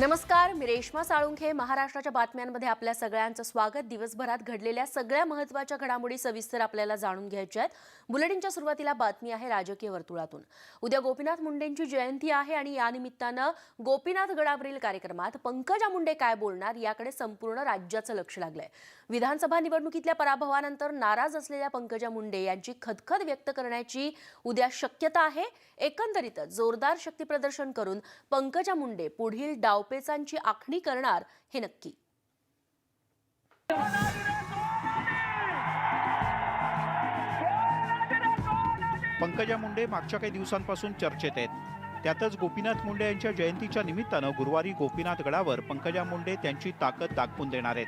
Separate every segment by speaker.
Speaker 1: नमस्कार मी रेश्मा साळुंखे. महाराष्ट्राच्या बातम्यांमध्ये आपल्या सगळ्यांचं स्वागत. दिवसभरात घडलेल्या सगळ्या महत्त्वाच्या घडामोडी सविस्तर आपल्याला जाणून घ्यायच्या आहेत. बुलेटिनच्या सुरुवातीला बातमी आहे राजकीय वर्तुळातून. उद्या गोपीनाथ मुंडेंची जयंती आहे आणि या निमित्तानं गोपीनाथ गडावरील कार्यक्रमात पंकजा मुंडे काय बोलणार याकडे संपूर्ण राज्याचं लक्ष लागलंय. विधानसभा निवडणुकीतल्या पराभवानंतर नाराज असलेल्या पंकजा मुंडे यांची खदखद व्यक्त करण्याची उद्या शक्यता आहे. एकंदरीतच जोरदार शक्तीप्रदर्शन करून पंकजा मुंडे पुढील डाव डावपेचांची आखणी करणार हे नक्की.
Speaker 2: पंकजा मुंडे मागच्या काही दिवसांपासून चर्चेत आहेत. त्यातच गोपीनाथ मुंडे यांच्या जयंतीच्या निमित्तानं गुरुवारी गोपीनाथ गडावर पंकजा मुंडे त्यांची ताकद दाखवून देणार आहेत.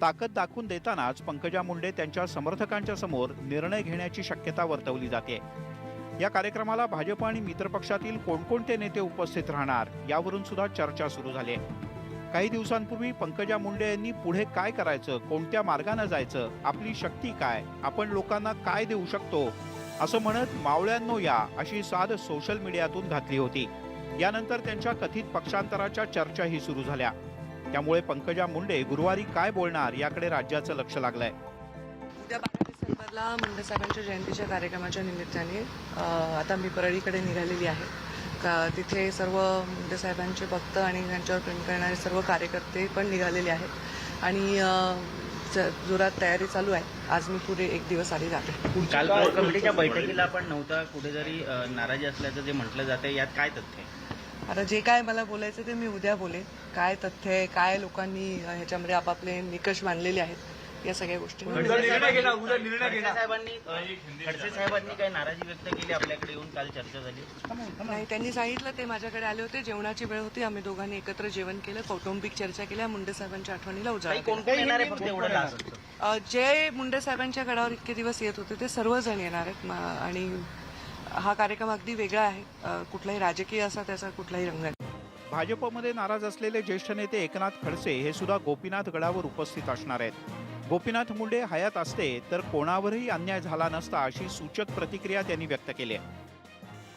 Speaker 2: ताकद दाखवून देतानाच पंकजा मुंडे त्यांच्या समर्थकांच्या समोर निर्णय घेण्याची शक्यता वर्तवली जाते. या कार्यक्रमाला भाजप आणि मित्रपक्षातील कोणकोणते नेते उपस्थित राहणार यावरून सुद्धा चर्चा सुरू झाली आहे. काही दिवसांपूर्वी पंकजा मुंडे यांनी पुढे काय करायचं कोणत्या मार्गानं जायचं आपली शक्ती काय आपण लोकांना काय देऊ शकतो असं म्हणत मावळ्यांनो या अशी साध सोशल मीडियातून घातली होती. यानंतर त्यांच्या कथित पक्षांतराच्या चर्चाही सुरू झाल्या. त्यामुळे पंकजा मुंडे गुरुवारी काय बोलणार याकडे राज्याचं लक्ष लागलंय.
Speaker 3: डिसेंबरला मुंडे साहेबांच्या जयंतीच्या कार्यक्रमाच्या निमित्ताने आता मी परळीकडे निघालेली आहे. का तिथे सर्व मुंडे साहेबांचे भक्त आणि त्यांच्यावर प्रेम करणारे सर्व कार्यकर्ते पण निघालेले आहेत. आणि जोरात तयारी चालू आहे. आज मी पुढे एक दिवस आधी जाते.
Speaker 4: काल कोर कमिटीच्या बैठकीला आपण नव्हता कुठेतरी नाराजी असल्याचं जे म्हटलं जाते यात काय तथ्य आहे?
Speaker 3: आता जे काय मला बोलायचं ते मी उद्या बोलेन. काय तथ्य आहे काय लोकांनी ह्याच्यामध्ये आपापले निकष मानलेले आहेत. या सगळ्या गोष्टी.
Speaker 4: खडसे साहेबांनी अ, खडसे साहेबांनी काही नाराजी व्यक्त केली आपल्याकडे येऊन काल चर्चा झाली.
Speaker 3: नाही त्यांनी सांगितलं ते माझ्याकडे आले होते जेवणाची वेळ होती आम्ही दोघांनी एकत्र जेवण केलं कौटुंबिक चर्चा केल्या मुंडे साहेबांच्या आठवणीला उजाळा
Speaker 4: काही
Speaker 3: केला.
Speaker 4: कोण कोण येणार आहे फक्त एवढं लास्ट
Speaker 3: अ, जे मुंडे साहेबांच्या गडावर इतके दिवस येत होते ते सर्वजण येणार आहेत. आणि हा कार्यक्रम अगदी वेगळा आहे. कुठलाही राजकीय असा त्याचा कुठलाही रंग नाही.
Speaker 2: भाजपमध्ये नाराज असलेले ज्येष्ठ नेते एकनाथ खडसे हे सुद्धा गोपीनाथ गडावर उपस्थित असणार आहेत. गोपीनाथ मुंडे हयात असते तर कोणावरही अन्याय झाला नसता अशी सूचक प्रतिक्रिया त्यांनी व्यक्त केली आहे.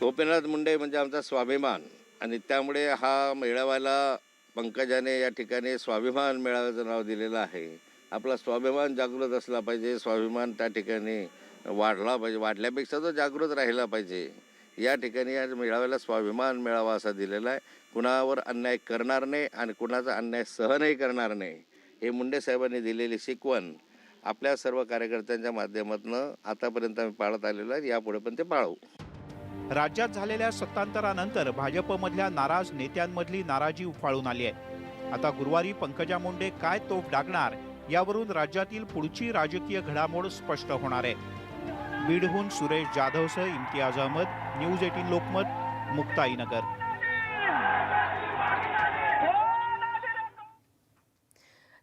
Speaker 5: गोपीनाथ मुंडे म्हणजे आमचा स्वाभिमान आणि त्यामुळे हा मेळाव्याला पंकजाने या ठिकाणी स्वाभिमान मेळाव्याचं नाव दिलेलं आहे. आपला स्वाभिमान जागृत असला पाहिजे स्वाभिमान त्या ठिकाणी वाढला पाहिजे वाढल्यापेक्षा तो जागृत राहिला पाहिजे. या ठिकाणी या मेळाव्याला स्वाभिमान मेळावा असा दिलेला आहे. कुणावर अन्याय करणार नाही आणि कुणाचा अन्याय सहनही करणार नाही. हे मुंडे साहेबांनी दिलेली शिकवण आपल्या सर्व कार्यकर्त्यांच्या माध्यमातून आतापर्यंत आम्ही पाळत आलेलो आहे. यापुढे पण ते पाळू.
Speaker 2: राज्यात झालेल्या सत्तांतरानंतर भाजपमधल्या नाराज नेत्यांमधली नाराजी उफाळून आली आहे. आता गुरुवारी पंकजा मुंडे काय तोफ डागणार यावरून राज्यातील पुढची राजकीय घडामोड स्पष्ट होणार आहे. बीडहून सुरेश जाधवसह इम्तियाज अहमद न्यूज एटीन लोकमत मुक्ताईनगर.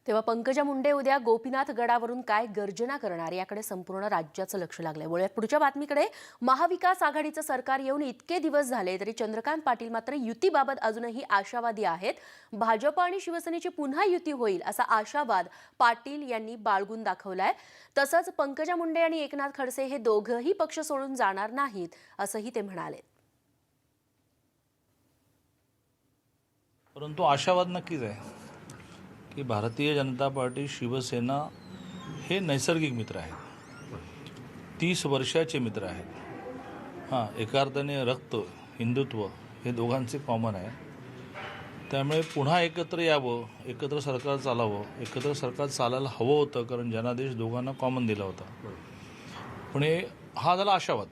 Speaker 1: तेव्हा पंकजा मुंडे उद्या गोपीनाथ गडावरून काय गर्जना करणार? याकडे संपूर्ण राज्याचं लक्ष लागलंय. पुढच्या बातमीकडे. महाविकास आघाडीचं सरकार येऊन इतके दिवस झाले तरी चंद्रकांत पाटील मात्र युतीबाबत अजूनही आशावादी आहेत. भाजप आणि शिवसेनेची पुन्हा युती होईल असा आशावाद पाटील यांनी बाळगून दाखवलाय. तसंच पंकजा मुंडे आणि एकनाथ खडसे हे दोघंही पक्ष सोडून जाणार नाहीत असंही ते म्हणाले.
Speaker 6: परंतु आशावाद नक्कीच आहे. की भारतीय जनता पार्टी शिवसेना हे नैसर्गिक मित्र आहेत. तीस वर्षाचे मित्र आहेत. हां एका अर्थाने रक्त हिंदुत्व हे दोघांचे कॉमन आहे. त्यामुळे पुन्हा एकत्र यावं एकत्र सरकार चालावं एकत्र सरकार चालायला हवं होतं कारण जनादेश दोघांना कॉमन दिला होता. पण हे हा झाला आशावाद.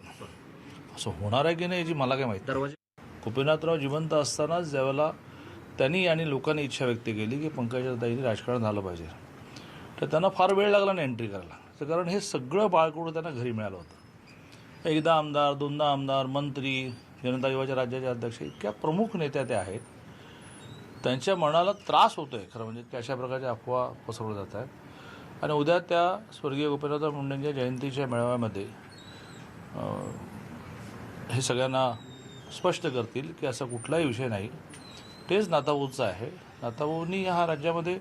Speaker 6: असं होणार आहे की नाही याची मला काय माहिती.
Speaker 4: दरवाजे
Speaker 6: गोपीनाथराव जिवंत असतानाच ज्यावेळेला त्यांनी आणि लोकांनी इच्छा व्यक्त केली की पंकजाताईंनी राजकारण झालं पाहिजे. तर त्यांना फार वेळ लागला नाही एंट्री करायला. तर कारण हे सगळं बाळकडून त्यांना घरी मिळालं होतं. एकदा आमदार दोनदा आमदार मंत्री जनता युवाच्या राज्याचे अध्यक्ष इतक्या प्रमुख नेत्या त्या आहेत. त्यांच्या मनाला त्रास होतो आहे खरं म्हणजे की अशा प्रकारच्या अफवा पसरवल्या जात आहेत. आणि उद्या त्या स्वर्गीय गोपीनाथ मुंडेंच्या जयंतीच्या मेळाव्यामध्ये हे सगळ्यांना स्पष्ट करतील की असा कुठलाही विषय नाही. तेच नाताभाऊचं आहे. नाताभाऊंनी ह्या राज्यामध्ये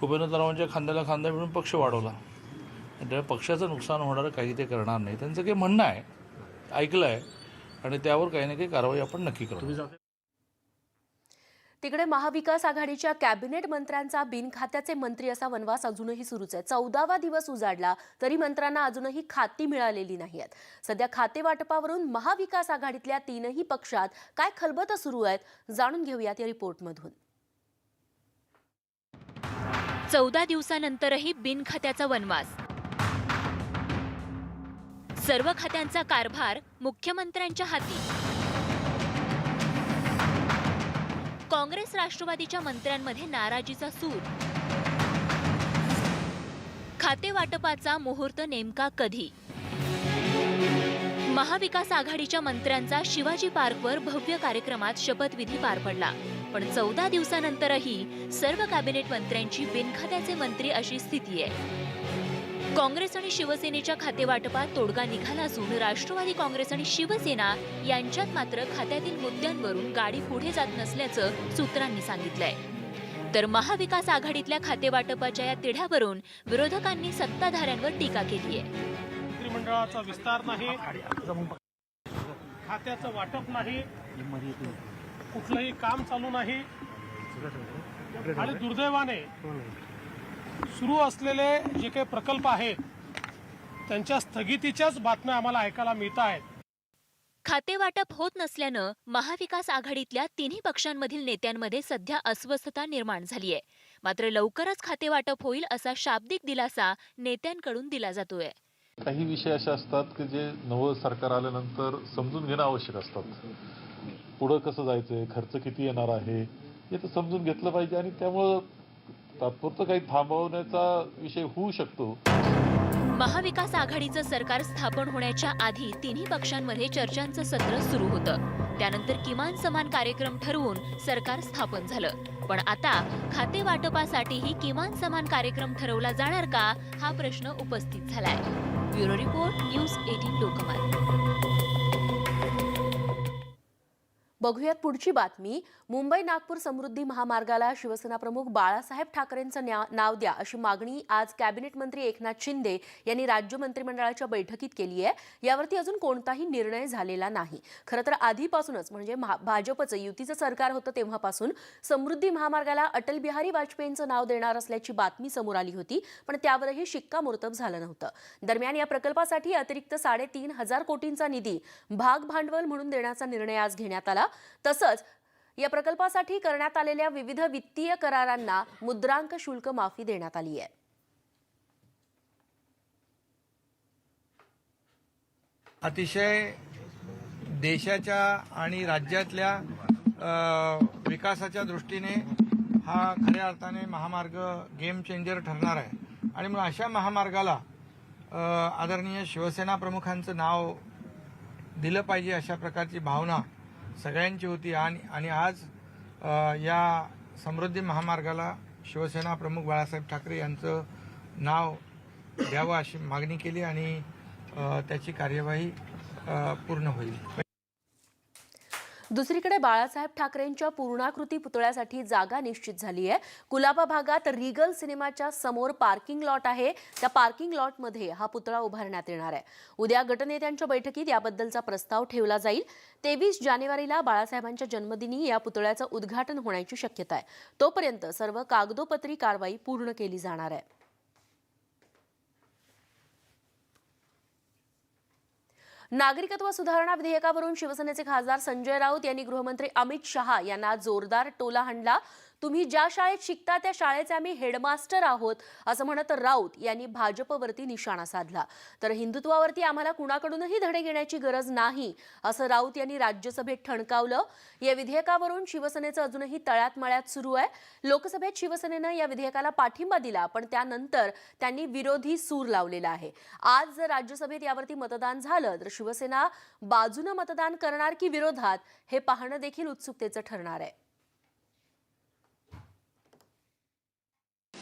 Speaker 6: गोपीनाथरावांच्या खांद्याला खांदा मिळून पक्ष वाढवला. आणि त्या पक्षाचं नुकसान होणारं काही ते करणार नाही. त्यांचं काही म्हणणं आहे. ऐकलं आहे आणि त्यावर काही ना काही कारवाई आपण नक्की करू.
Speaker 1: तिकडे महाविकास आघाडीच्या कॅबिनेट मंत्र्यांचा बिनखात्याचे मंत्री असा वनवास अजूनही सुरूच आहे. चौदावा दिवस उजाडला तरी मंत्र्यांना अजूनही खाती मिळालेली नाही आहेत सध्या खाते वाटपावरून महाविकास आघाडीतल्या तीनही पक्षात काय खलबतं सुरू आहेत जाणून घेऊयात या रिपोर्टमधून.
Speaker 7: चौदा दिवसानंतरही बिनखात्याचा वनवास. सर्व खात्यांचा कारभार मुख्यमंत्र्यांच्या हाती. काँग्रेस राष्ट्रवादीच्या मंत्र्यांमध्ये नाराजीचा सूर. खाते वाटपाचा मुहूर्त नेमका कधी? महाविकास आघाडीच्या मंत्र्यांचा शिवाजी पार्कवर भव्य कार्यक्रमात शपथविधी पार पडला. पण चौदा दिवसानंतरही सर्व कॅबिनेट मंत्र्यांची बिनखात्याचे मंत्री अशी स्थिती आहे. काँग्रेस आणि शिवसेनेच्या खातेवाटपात तोडगा निघाला असून राष्ट्रवादी काँग्रेस आणि शिवसेना यांच्यात मात्र खात्यातील मुद्द्यांवरून गाडी पुढे जात नसल्याचं सूत्रांनी सांगितलंय. तर महाविकास आघाडीतल्या खातेवाटपाच्या या तिढ्यावरून विरोधकांनी सत्ताधाऱ्यांवर टीका केली आहे.
Speaker 8: मंत्रिमंडळाचा विस्तार नाही खात्याचं वाटप नाही कुठलंही काम चालू नाही. आणि दुर्दैवाने सुरू असलेले जे काही प्रकल्प आहेत त्यांच्या स्थगितीच्याच बातम्या आम्हाला ऐकायला मिळत आहेत.
Speaker 7: खातेवाटप होत नसल्यानं महाविकास आघाडीतल्या तिन्ही पक्षांमधील नेत्यांमध्ये सध्या अस्वस्थता निर्माण झाली आहे. मात्र लवकरच खातेवाटप होईल असा शाब्दिक दिलासा नेत्यांकडून दिला जातोय.
Speaker 9: काही विषय असे असतात की जे नवं सरकार आल्यानंतर समजून घेणं आवश्यक असतात. पुढं कसं जायचंय खर्च किती येणार आहे हे तर समजून घेतलं पाहिजे आणि त्यामुळं तात्पुरतं काही थांबवण्याचा विषय होऊ शकतो.
Speaker 7: महाविकास आघाडीचं सरकार स्थापन होण्याच्या आधी तिन्ही पक्षांमध्ये चर्चांचं सत्र सुरू होतं. त्यानंतर किमान समान कार्यक्रम ठरवून सरकार स्थापन झालं. पण आता खाते वाटपासाठीही किमान समान कार्यक्रम ठरवला जाणार का हा प्रश्न उपस्थित झालाय. Bureau report news eighteen Lokmat
Speaker 1: बघूयात पुढची बातमी. मुंबई नागपूर समृद्धी महामार्गाला शिवसेना प्रमुख बाळासाहेब ठाकरेंचं न्या- नाव द्या अशी मागणी आज कॅबिनेट मंत्री एकनाथ शिंदे यांनी राज्य मंत्रिमंडळाच्या बैठकीत केली आहे. यावरती अजून कोणताही निर्णय झालेला नाही. खरं तर आधीपासूनच म्हणजे महा- भाजपचं युतीचं सरकार होतं तेव्हापासून समृद्धी महामार्गाला अटल बिहारी वाजपेयींचं नाव देणार असल्याची बातमी समोर आली होती पण त्यावरही शिक्कामोर्तब झालं नव्हतं. दरम्यान या प्रकल्पासाठी अतिरिक्त साडेतीन हजार कोटींचा निधी भाग भांडवल म्हणून देण्याचा निर्णय आज घेण्यात आला. तसंच या प्रकल्पासाठी करण्यात आलेल्या विविध वित्तीय करारांना मुद्रांक शुल्क माफी देण्यात आली आहे.
Speaker 10: अतिशय देशाच्या आणि राज्यातल्या विकासाच्या दृष्टीने हा खऱ्या अर्थाने महामार्ग गेम चेंजर ठरणार आहे. आणि मग अशा महामार्गाला आदरणीय शिवसेना प्रमुखांचं नाव दिलं पाहिजे अशा प्रकारची भावना सगळ्यांची होती आणि आणि आज या समृद्धी महामार्गाला शिवसेना प्रमुख बाळासाहेब ठाकरे यांचं नाव द्यावं अशी मागणी केली आणि त्याची कार्यवाही पूर्ण होईल.
Speaker 1: दुसरीकडे बाळासाहेब ठाकरेंच्या पूर्णाकृती पुतळ्यासाठी जागा निश्चित झाली आहे. कुलाबा भागात रिगल सिनेमाच्या समोर पार्किंग लॉट आहे. त्या पार्किंग लॉटमध्ये हा पुतळा उभारण्यात येणार आहे. उद्या गटनेत्यांच्या बैठकीत याबद्दलचा प्रस्ताव ठेवला जाईल. तेवीस जानेवारीला बाळासाहेबांच्या जन्मदिनी या पुतळ्याचं उद्घाटन होण्याची शक्यता आहे. तोपर्यंत सर्व कागदोपत्री कारवाई पूर्ण केली जाणार आहे. नागरिकत्व सुधारणा विधेयकावरून शिवसेनेचे खासदार संजय राऊत यांनी गृहमंत्री अमित शहा यांना जोरदार टोला हाणला. तुम्ही ज्या शाळेत शिकता त्या शाळेचे आम्ही हेडमास्टर आहोत असं म्हणत राऊत यांनी भाजपवरती निशाणा साधला. तर हिंदुत्वावरती आम्हाला कुणाकडूनही धडे घेण्याची गरज नाही असं राऊत यांनी राज्यसभेत ठणकावलं. या विधेयकावरून शिवसेनेचं अजूनही तळ्यात मळ्यात सुरू आहे. लोकसभेत शिवसेनेनं या विधेयकाला पाठिंबा दिला पण त्यानंतर त्यांनी विरोधी सूर लावलेला आहे. आज जर राज्यसभेत यावरती मतदान झालं तर शिवसेना बाजूनं मतदान करणार की विरोधात हे पाहणं देखील उत्सुकतेचं ठरणार आहे.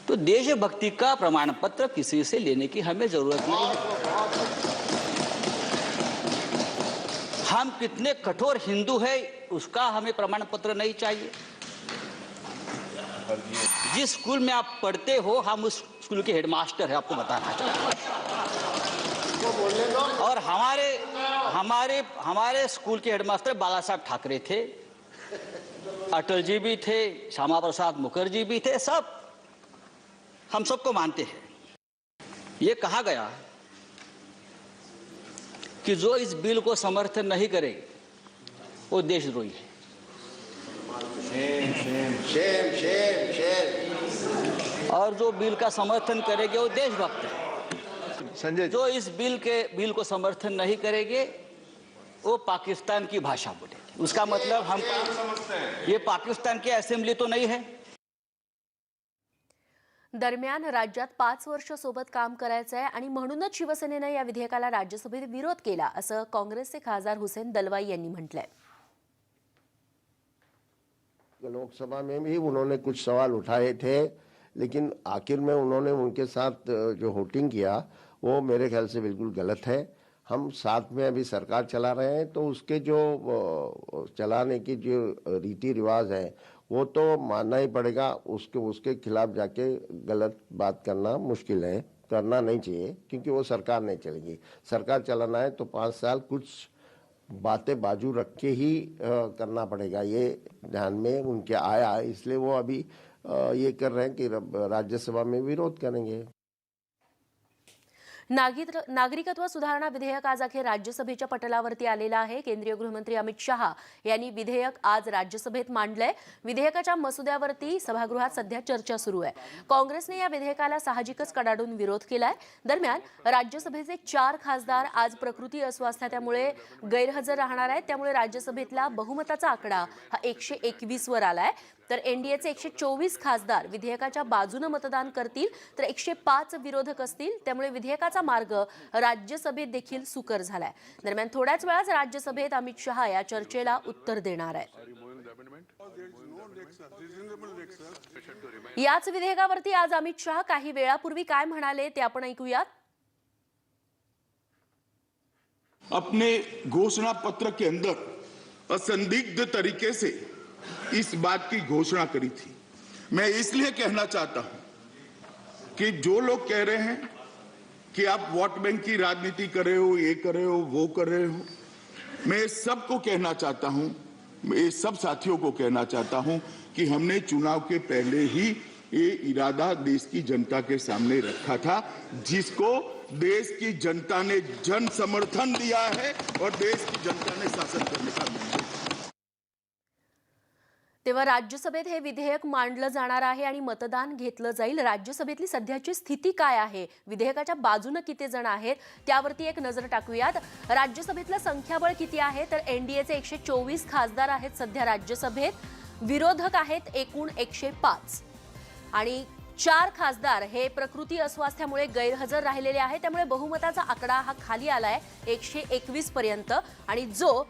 Speaker 11: तो देशभक्ति का प्रमाण पत्र किसी से लेने की हमें ज़रूरत नहीं है हम कितने कठोर हिंदू है, उसका हमें प्रमाण पत्र नहीं चाहिए जिस स्कूल में आप पढ़ते हो, हम उस स्कूल के हेडमास्टर है, आपको बताना चाहते हैं। और हमारे हमारे हमारे स्कूल के हेडमास्टर बाला साहब ठाकरे थे अटल जी भी थे श्यामा प्रसाद मुखर्जी भी थे, सब हम सबको मानते हैं। ये कहा गया कि जो इस बिल को समर्थन नहीं करे वो देशद्रोही है।
Speaker 5: शेम शेम शेम
Speaker 11: और जो बिल का समर्थन करेंगे वो देशभक्त है।
Speaker 5: संजय
Speaker 11: जो इस बिल के बिल को समर्थन नहीं करेंगे वो पाकिस्तान की भाषा बोलेंगे। उसका मतलब हम ये पाकिस्तान की असेंबली तो नहीं है।
Speaker 1: दरम्यान राज्यात पाच वर्ष सोबत काम करायचं आहे आणि म्हणूनच शिवसेनेनं या विधेयकाला राज्यसभेत विरोध केला असं काँग्रेसचे खासदार हुसेन दलवाई यांनी म्हटलंय.
Speaker 12: लोकसभा में भी उन्होंने कुछ सवाल उठाए थे लेकिन आखिर में उन्होंने उनके साथ जो होटिंग किया वो मेरे ख्याल से बिल्कुल गलत है। हम साथ में अभी सरकार चला रहे हैं तो उसके जो चलाने की जो रीति रिवाज है वो तो मानना ही पड़ेगा उसके उसके खिलाफ जाके गलत बात करना मुश्किल है करना नहीं चाहिए क्योंकि वो सरकार नहीं चलेगी। सरकार चलाना है तो पाँच साल कुछ बातें बाजू रख के ही आ, करना पड़ेगा ये ध्यान में उनके आया। इसलिए वो अभी आ, ये कर रहे हैं कि राज्यसभा में विरोध करेंगे।
Speaker 1: नागरिकत्व सुधारणा विधेयक आज अखेर राज्यसभेच्या पटलावरती आलेलं आहे. केंद्रीय गृहमंत्री अमित शहा यांनी विधेयक आज राज्यसभेत मांडलंय. विधेयकाच्या मसुद्यावरती सभागृहात सध्या चर्चा सुरू आहे. काँग्रेसने या विधेयकाला साहजिकच कडाडून विरोध केलाय. दरम्यान राज्यसभेचे चार खासदार आज प्रकृती अस्वास्थ्यामुळे गैरहजर राहणार आहेत. त्यामुळे राज्यसभेतला बहुमताचा आकडा हा एकशे एकवीस वर आलाय. तर एनडीएचे एकशे चोवीस खासदार विधेयकाच्या बाजूनं मतदान करतील तर एकशे पाच विरोधक असतील त्यामुळे विधेयकाचा मार्ग राज्यसभेत देखील सुकर झालाय. दरम्यान थोड्याच वेळाच राज्यसभेत अमित शहा या चर्चेला उत्तर देणार आहे याच विधेयकावरती आज अमित शहा काही वेळापूर्वी काय म्हणाले ते आपण ऐकूयात.
Speaker 13: अपने घोषणा पत्र के अंदर असंदिग्ध तरीके से इस बात की घोषणा करी थी मैं इसलिए कहना चाहता हूँ कि जो लोग कह रहे हैं कि आप वोट बैंक की राजनीति कर रहे हो, ये कर रहे हो, वो कर रहे हो, मैं सबको कहना चाहता हूँ, मैं सब साथियों को कहना चाहता हूँ कि हमने चुनाव के पहले ही ये इरादा देश की जनता के सामने रखा था, जिसको देश की जनता ने जन समर्थन दिया है और देश की जनता ने शासन करने का।
Speaker 1: तेव्हा राज्यसभेत हे विधेयक मांडलं जाणार आहे आणि मतदान घेतलं जाईल. राज्यसभेतली सध्याची स्थिती काय आहे? विधेयकाच्या बाजूनं किती जण आहेत? त्यावरती एक नजर टाकूयात. राज्यसभेतलं संख्याबळ किती आहे? तर एनडीएचे एकशे चोवीस खासदार आहेत सध्या राज्यसभेत. विरोधक आहेत एकूण एकशे पाच. आणि चार खासदार हे प्रकृती अस्वास्थ्यामुळे गैरहजर राहिलेले आहेत. त्यामुळे बहुमताचा आकडा हा खाली आलाय. एकशे एकवीस पर्यंत. आणि जो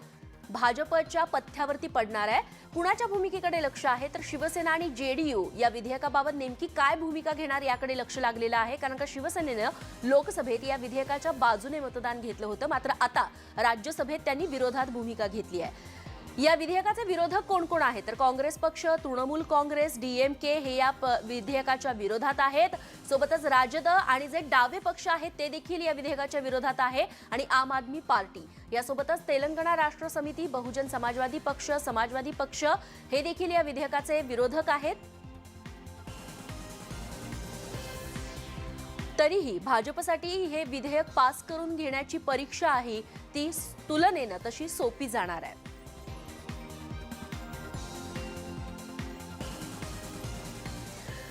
Speaker 1: भाजपच्या पथ्यावरती पडणार आहे. कुणाच्या भूमिकेकडे लक्ष आहे? तर शिवसेना आणि जेडीयू या विधेयकाबाबत नेमकी काय भूमिका घेणार याकडे लक्ष लागलेलं आहे. कारण का शिवसेनेनं लोकसभेत या विधेयकाच्या बाजूने मतदान घेतलं होतं. मात्र आता राज्यसभेत त्यांनी विरोधात भूमिका घेतली आहे. या विधेयकाचे विरोधक कोण कोण आहेत? तर काँग्रेस पक्ष तृणमूल काँग्रेस डीएमके हे या प- विधेयकाच्या विरोधात आहेत. सोबतच राजद आणि जे डावे पक्ष आहेत ते देखील या विधेयकाच्या विरोधात आहे. आणि आम आदमी पार्टी. यासोबतच तेलंगणा राष्ट्र समिती बहुजन समाजवादी पक्ष समाजवादी पक्ष हे देखील या विधेयकाचे विरोधक आहेत. तरीही भाजपसाठी हे विधेयक पास करून घेण्याची परीक्षा आहे. ती तुलनेनं तशी सोपी जाणार आहे.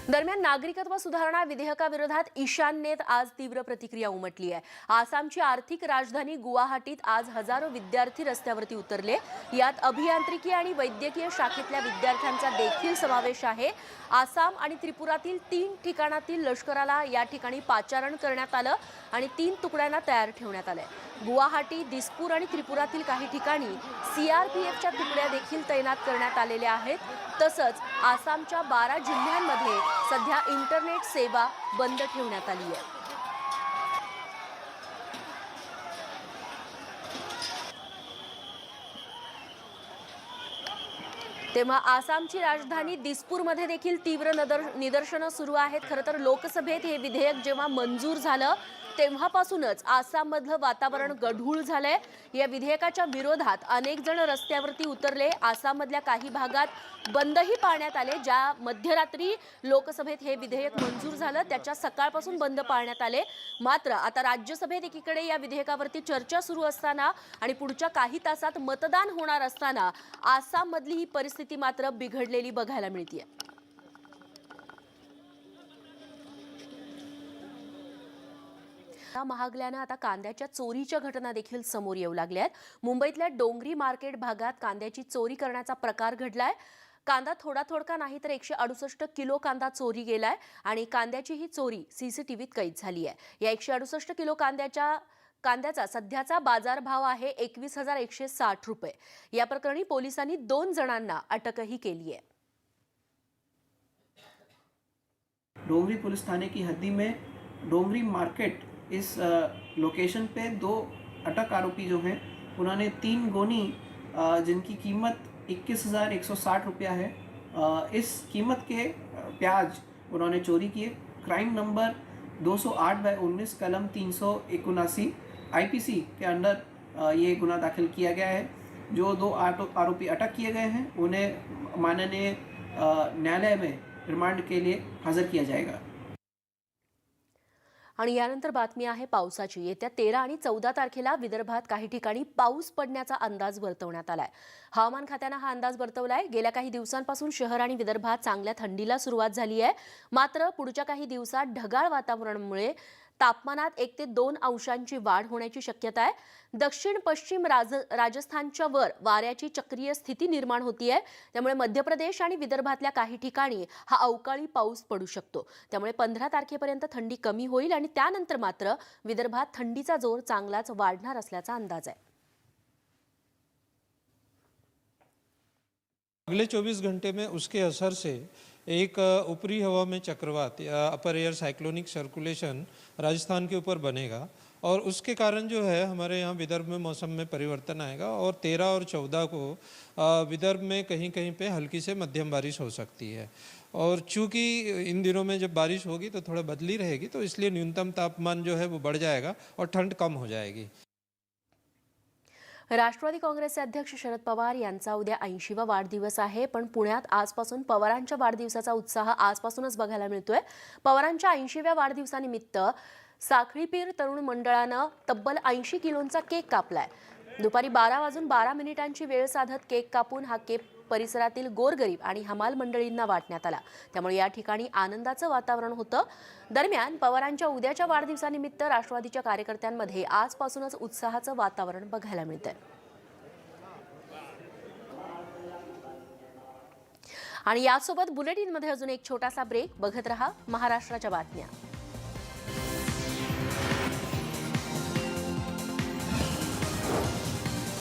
Speaker 1: दरम्यान नागरिकत्व सुधारणा विधेयकाविरोधात ईशान्येत आज तीव्र प्रतिक्रिया उमटली आहे. आसामची आर्थिक राजधानी गुवाहाटीत आज हजारो विद्यार्थी रस्त्यावरती उतरले. यात अभियांत्रिकी आणि वैद्यकीय शाखेतल्या विद्यार्थ्यांचा देखील समावेश आहे. आसाम आणि त्रिपुरातील तीन ठिकाणातील लष्कराला या ठिकाणी पाचारण करण्यात आलं आणि तीन तुकड्यांना तयार ठेवण्यात आलंय. गुवाहाटी दिसपूर आणि त्रिपुरातील काही ठिकाणी सीआरपीएफच्या तुकड्या देखील तैनात करण्यात आलेल्या आहेत. तसंच आसामच्या बारा जिल्ह्यांमध्ये सध्या इंटरनेट सेवा बंद ठेवण्यात आली आहे. तेव्हा आसामची राजधानी दिसपूरमध्ये देखील तीव्र नदर निदर्शनं सुरू आहेत. खरं तर लोकसभेत हे विधेयक जेव्हा मंजूर झालं तेव्हापासूनच आसाममधलं वातावरण गढूळ झालंय. या विधेयकाच्या विरोधात अनेक जण रस्त्यावरती उतरले. आसाममधल्या काही भागात बंदही पाळण्यात आले ज्या मध्यरात्री लोकसभेत हे विधेयक मंजूर झालं. त्याच्या सकाळपासून बंद पाळण्यात आले. मात्र आता राज्यसभेत एकीकडे या विधेयकावरती चर्चा सुरू असताना आणि पुढच्या काही तासात मतदान होणार असताना आसाममधली ही परिस्थिती मात्र बिघडलेली बघायला मिळतीये. महागल्यानं आता कांद्याच्या चोरीच्या घटना देखील समोर येऊ लागल्या आहेत मुंबईतल्या डोंगरी मार्केट भागात कांद्याची चोरी करण्याचा प्रकार घडलाय. कांदा थोडा थोडका नाही तर एकशे अडुसष्ट किलो कांदा चोरी गेलाय आणि कांद्याची ही चोरी सीसीटीव्हीत कैद झाली आहे या एकशे अडुसष्ट किलो कांद्याच्या कांद्याचा सध्याचा बाजारभाव आहे एकवीस हजार एकशे साठ रुपये. या प्रकरणी पोलिसांनी दोन जणांना अटकही केली आहे.
Speaker 14: डोंगरी पुलिस थाने की हद्दी में डोंगरी मार्केट इस लोकेशन पे दो अटक आरोपी जो हैं उन्होंने तीन गोनी जिनकी कीमत इक्कीस हज़ार एक सौ साठ रुपया है इस कीमत के प्याज उन्होंने चोरी किए। क्राइम नंबर 208 बाय 19 कलम तीन सौ आईपीसी के अंडर ये गुना दाखिल किया गया है। जो दो आरोपी अटक किए गए हैं उन्हें माननीय न्यायालय में रिमांड के लिए हाजिर किया जाएगा।
Speaker 1: आणि यानंतर बातमी आहे पावसाची. येत्या तेरा आणि चौदा तारखेला विदर्भात काही ठिकाणी पाऊस पडण्याचा अंदाज वर्तवण्यात आलाय. हवामान खात्यानं हा अंदाज वर्तवलाय. गेल्या काही दिवसांपासून शहर आणि विदर्भात चांगल्या थंडीला सुरुवात झाली आहे. मात्र पुढच्या काही दिवसात ढगाळ वातावरणामुळे तापमानात एक ते दोन अंशांची वाढ होण्याची शक्यता आहे. दक्षिण पश्चिम राज राजस्थानच्या वर वाऱ्याची चक्रीय स्थिती निर्माण होतीये. त्यामुळे मध्य प्रदेश आणि विदर्भातल्या काही ठिकाणी हा अवकाळी पाऊस पडू शकतो. त्यामुळे पंधरा तारखेपर्यंत थंडी कमी होईल आणि त्यानंतर मात्र विदर्भात थंडीचा जोर चांगलाच वाढणार असल्याचा अंदाज आहे.
Speaker 15: अगले 24 घंटे में उसके असर से एक ऊपरी हवा में चक्रवात या upper air cyclonic circulation Rajasthan के ऊपर बनेगा और उसके कारण जो है हमारे यहाँ विदर्भ में मौसम में परिवर्तन आएगा और तेरह और चौदह को विदर्भ में कहीं कहीं पे हल्की से मध्यम बारिश हो सकती है। और चूँकि इन दिनों में जब बारिश होगी तो थोड़ा बदली रहेगी तो इसलिए न्यूनतम तापमान जो है वो बढ़ जाएगा और ठंड कम हो जाएगी।
Speaker 1: राष्ट्रवादी काँग्रेसचे अध्यक्ष शरद पवार यांचा उद्या ऐंशीवा वाढदिवस आहे पण पुण्यात आजपासून पवारांच्या वाढदिवसाचा उत्साह आजपासूनच बघायला मिळतोय. पवारांच्या ऐंशीव्या वाढदिवसानिमित्त साखळीपीर तरुण मंडळानं तब्बल ऐंशी किलोंचा केक कापलाय. दुपारी बारा वाजून बारा मिनिटांची वेळ साधत केक कापून हा केक परिसरातील गोरगरीब आणि हमाल मंडळींना वाटण्यात आला. त्यामुळे या ठिकाणी आनंदाचं वातावरण होतं. दरम्यान पवारांच्या उद्याच्या वाढदिवसानिमित्त राष्ट्रवादीच्या कार्यकर्त्यांमध्ये आजपासूनच उत्साहाचं वातावरण बघायला मिळतंय. आणि यासोबत बुलेटिनमध्ये अजून एक छोटासा ब्रेक. बघत रहा महाराष्ट्राच्या बातम्या.